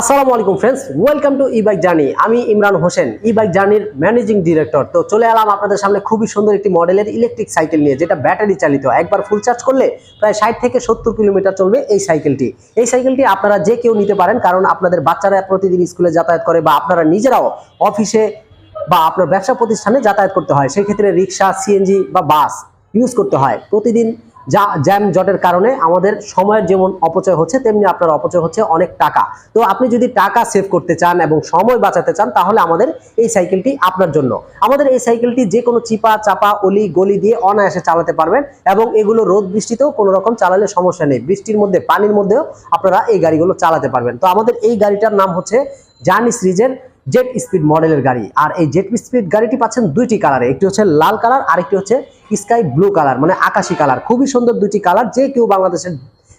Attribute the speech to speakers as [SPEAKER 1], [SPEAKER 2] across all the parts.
[SPEAKER 1] আসসালামু আলাইকুম friends welcome to e bike journey আমি ইমরান হোসেন ই বাইক জার্নির ম্যানেজিং ডিরেক্টর তো চলে এলাম আপনাদের সামনে খুবই সুন্দর একটি মডেলের ইলেকট্রিক সাইকেল নিয়ে, যেটা ব্যাটারি চালিত। একবার ফুল চার্জ করলে প্রায় ষাট থেকে সত্তর কিলোমিটার চলবে এই সাইকেলটি এই সাইকেলটি আপনারা যে কেউ নিতে পারেন, কারণ আপনাদের বাচ্চারা প্রতিদিন স্কুলে যাতায়াত করে বা আপনারা নিজেরাও অফিসে বা আপনার ব্যবসা প্রতিষ্ঠানে যাতায়াত করতে হয়। সেই ক্ষেত্রে রিক্সা সিএনজি বা বাস ইউজ করতে হয়। প্রতিদিন যা জ্যাম জটের কারণে আমাদের সময়ের যেমন অপচয় হচ্ছে, তেমনি আপনার অপচয় হচ্ছে অনেক টাকা। তো আপনি যদি টাকা সেভ করতে চান এবং সময় বাঁচাতে চান, তাহলে আমাদের এই সাইকেলটি আপনার জন্য। আমাদের এই সাইকেলটি যে কোনো চিপা, চাপা, অলি, গলি দিয়ে অনায়াসে চালাতে পারবেন এবং এগুলো রোদ বৃষ্টিতেও কোনো রকম চালালে সমস্যা নেই। বৃষ্টির মধ্যে, পানির মধ্যেও আপনারা এই গাড়িগুলো চালাতে পারবেন। তো আমাদের এই গাড়িটার নাম হচ্ছে জার্নি সিরিজের জেট স্পিড মডেলের গাড়ি। আর এই জেট স্পিড গাড়িটি পাচ্ছেন দুইটি কালারে একটি হচ্ছে লাল কালার আর একটি হচ্ছে স্কাই ব্লু কালার মানে আকাশি কালার খুবই সুন্দর দুইটি কালার যে কেউ বাংলাদেশের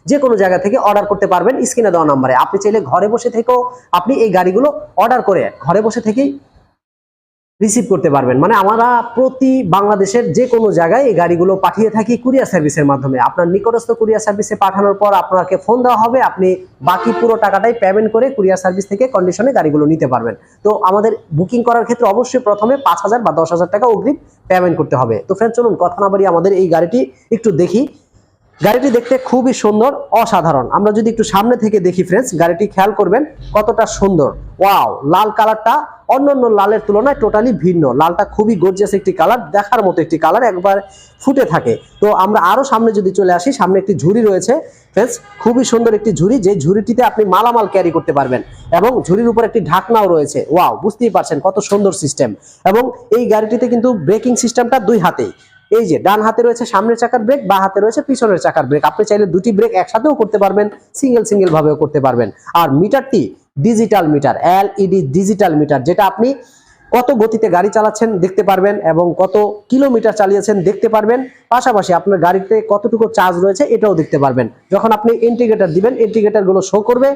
[SPEAKER 1] যে কোনো জায়গা থেকে অর্ডার করতে পারবেন স্ক্রিনে দেওয়া নাম্বারে। আপনি চাইলে ঘরে বসে থেকেও আপনি এই গাড়িগুলো অর্ডার করে ঘরে বসে থেকেই রিসিভ করতে পারবেন। মানে আমরা প্রতি বাংলাদেশের যে কোনো জায়গায় এই গাড়িগুলো পাঠিয়ে থাকি কুরিয়ার সার্ভিসের মাধ্যমে। আপনার নিকটস্থ কুরিয়ার সার্ভিসে পাঠানোর পর আপনাকে ফোন দেওয়া হবে, আপনি বাকি পুরো টাকাটাই পেমেন্ট করে কুরিয়ার সার্ভিস থেকে কন্ডিশনে গাড়িগুলো নিতে পারবেন। তো আমাদের বুকিং করার ক্ষেত্রে অবশ্যই প্রথমে পাঁচ হাজার বা দশ হাজার টাকা অগ্রিম পেমেন্ট করতে হবে। তো ফ্রেন্ড চলুন, কথা না বাড়ি আমাদের এই গাড়িটি একটু দেখি। গাড়িটি দেখতে খুবই সুন্দর, অসাধারণ। আমরা যদি একটু সামনে থেকে দেখি ফ্রেন্ডস গাড়িটি খেয়াল করবেন কতটা সুন্দর। ওয়াও, লাল কালারটা অন্যান্য লালের তুলনায় টোটালি ভিন্ন। লালটা খুবই গর্জিয়াস একটি কালার, দেখার মতো একটি কালার একবার ফুটে থাকে। তো আমরা আরও সামনে যদি চলে আসি, সামনে একটি ঝুড়ি রয়েছে ফ্রেন্ডস খুবই সুন্দর একটি ঝুড়ি, যে ঝুড়িটিতে আপনি মালামাল ক্যারি করতে পারবেন। এবং ঝুড়ির উপর একটি ঢাকনাও রয়েছে। ওয়াও, বুঝতেই পারছেন কত সুন্দর সিস্টেম এবং এই গাড়িটিতে কিন্তু ব্রেকিং সিস্টেমটা দুই হাতেই। এই যে ডান হাতে রয়েছে সামনের চাকার ব্রেক বা হাতে রয়েছে পিছনের চাকার ব্রেক আপনি চাইলে দুটি ব্রেক একসাথেও করতে পারবেন সিঙ্গেল সিঙ্গেল ভাবেও করতে পারবেন। আর মিটারটি digital meter LED digital meter যেটা আপনি কত গতিতে গাড়ি চালাচ্ছেন দেখতে পারবেন এবং কত কিলোমিটার চালিয়েছেন দেখতে পারবেন। পাশাপাশি আপনার গাড়িতে কতটুকু চার্জ রয়েছে এটাও দেখতে পারবেন। যখন আপনি ইন্ডিকেটর দিবেন ইন্ডিকেটরগুলো শো করবে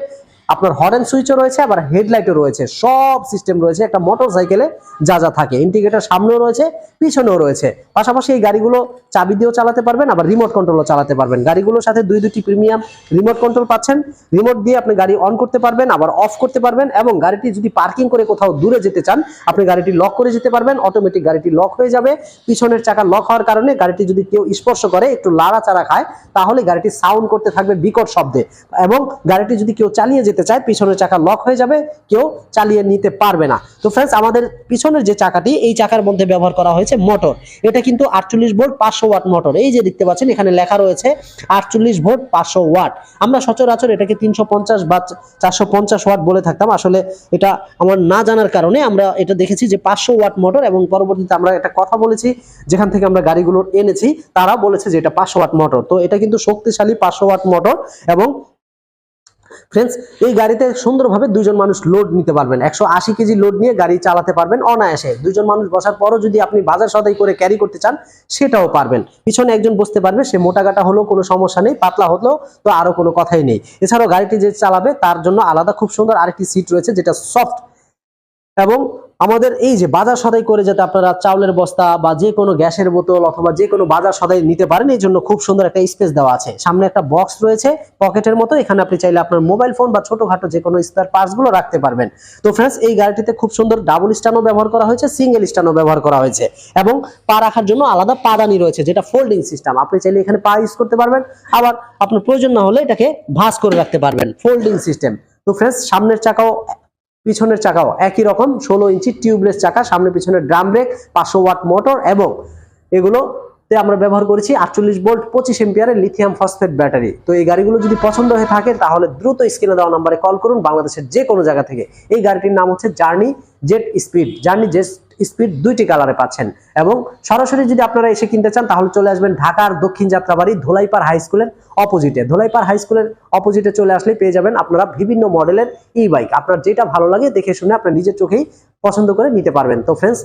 [SPEAKER 1] আপনার হরেন সুইচও রয়েছে, আবার হেডলাইটও রয়েছে। সব সিস্টেম রয়েছে, একটা মোটর সাইকেলে যা যা থাকে। ইন্ডিকেটর সামনেও রয়েছে, পিছনেও রয়েছে। পাশাপাশি এই গাড়িগুলো চাবি দিয়েও চালাতে পারবেন, আবার রিমোট কন্ট্রোলও চালাতে পারবেন। গাড়িগুলোর সাথে দুই দুটি প্রিমিয়াম রিমোট কন্ট্রোল পাচ্ছেন। রিমোট দিয়ে আপনি গাড়ি অন করতে পারবেন, আবার অফ করতে পারবেন, এবং গাড়িটি যদি পার্কিং করে কোথাও দূরে যেতে চান, আপনি গাড়িটি লক করে যেতে পারবেন। অটোমেটিক গাড়িটি লক হয়ে যাবে। পিছনের চাকা লক হওয়ার কারণে গাড়িটি যদি কেউ স্পর্শ করে, একটু লাড়াচাড়া খায়, তাহলে গাড়িটি সাউন্ড করতে থাকবে বিকট শব্দে। এবং গাড়িটি যদি কেউ চালিয়ে যেতে চায়, পিছনের চাকা লক হয়ে যাবে, কেউ চালিয়ে নিতে পারবে না। তো ফ্রেন্ডস আমাদের পিছনের যে চাকাটি, এই চাকার মধ্যে ব্যবহার করা হয়েছে মোটর এটা কিন্তু আটচল্লিশ ভোল্ট পাঁচশো ওয়াট মোটর এই যে দেখতে পাচ্ছেন, এখানে লেখা রয়েছে আটচল্লিশ ভোল্ট পাঁচশো ওয়াট আমরা সচরাচর এটাকে তিনশো পঞ্চাশ বা চারশো পঞ্চাশ ওয়াট বলে থাকতাম। আসলে এটা আমার না জানার কারণে আমরা এটা দেখেছি যে পাঁচশো ওয়াট মোটর এবং পরবর্তীতে আমরা একটা কথা বলেছি, যেখান থেকে আমরা গাড়িগুলো এনেছি, তারা বলেছে যে এটা পাঁচশো ওয়াট মোটর তো এটা কিন্তু শক্তিশালী পাঁচশো ওয়াট মোটর এবং ফ্রেন্ডস এই গাড়িতে সুন্দরভাবে দুজন মানুষ লোড নিতে পারবেন। একশো আশি কেজি লোড নিয়ে গাড়ি চালাতে পারবেন অনায়াসে। দুজন মানুষ বসার পরও যদি আপনি বাজার সদাই করে ক্যারি করতে চান, সেটাও পারবেন। পিছনে একজন বসতে পারবে, সে মোটা গাটা হলেও কোনো সমস্যা নেই, পাতলা হলেও তো আরও কোনো কথাই নেই। এছাড়াও গাড়িটি যে চালাবে, তার জন্য আলাদা খুব সুন্দর আরেকটি সিট রয়েছে, যেটা সফট এবং আমাদের এই যে বাজার সদাই করে যাতে আপনারা চাউলের বস্তা বা যে কোনো গ্যাসের বোতল অথবা যে কোনো বাজার সদাই নিতে পারেন, এই জন্য খুব সুন্দর একটা স্পেস দেওয়া আছে। সামনে একটা বক্স রয়েছে, পকেটের মতো। এখানে আপনি চাইলে আপনার মোবাইল ফোন বা ছোটখাটো যে কোনো স্পেয়ার পার্টসগুলো রাখতে পারবেন। তো ফ্রেন্ডস এই গাড়িটিতে খুব সুন্দর ডাবল স্ট্যান্ডও ব্যবহার করা হয়েছে সিঙ্গেল স্ট্যান্ডও ব্যবহার করা হয়েছে এবং পা রাখার জন্য আলাদা পাদানি রয়েছে, যেটা ফোল্ডিং সিস্টেম আপনি চাইলে এখানে পা ইউজ করতে পারবেন, আবার আপনার প্রয়োজন না হলে এটাকে ভাঁজ করে রাখতে পারবেন ফোল্ডিং সিস্টেম তো ফ্রেন্ডস সামনের চাকাও পিছনের চাকাও একই রকম, ষোলো ইঞ্চি টিউবলেস চাকা, সামনে পিছনে ড্রাম ব্রেক, পাঁচশো ওয়াট মোটর এবং এগুলোতে আমরা ব্যবহার করেছি আটচল্লিশ ভোল্ট, পঁচিশ এম্পিয়ারের লিথিয়াম ফসফেট ব্যাটারি তো এই গাড়িগুলো যদি পছন্দ হয়ে থাকে, তাহলে দ্রুত স্ক্রিনে দেওয়া নাম্বারে কল করুন। বাংলাদেশের যে কোনো জায়গা থেকে। এই গাড়িটির নাম হচ্ছে journey jet speed journey jet speed দুইটি কালারে পাচ্ছেন। এবং সরাসরি যদি আপনারা এসে কিনতে চান, তাহলে চলে আসবেন ঢাকার দক্ষিণ যাত্রাবাড়ি ধোলাইপাড় হাই স্কুলের অপোজিটে ধোলাইপাড় হাই স্কুলের অপোজিটে চলে আসলে পেয়ে যাবেন আপনারা বিভিন্ন মডেলের ই বাইক আপনার যেটা ভালো লাগে দেখে শুনে আপনার নিজের চোখেই পছন্দ করে নিতে পারবেন। তো ফ্রেন্ডস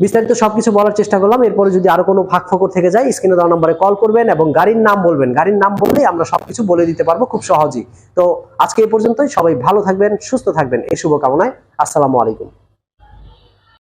[SPEAKER 1] বিস্তারিত সবকিছু বলার চেষ্টা করলাম। এরপরে যদি আরও কোনো ফাঁক ফকর থেকে যায় স্ক্রিনে দেওয়া নম্বরে কল করবেন এবং গাড়ির নাম বলবেন। গাড়ির নাম বললেই আমরা সবকিছু বলে দিতে পারব খুব সহজেই। তো আজকে এই পর্যন্তই। সবাই ভালো থাকবেন, সুস্থ থাকবেন। এই শুভকামনায় আসসালামু আলাইকুম।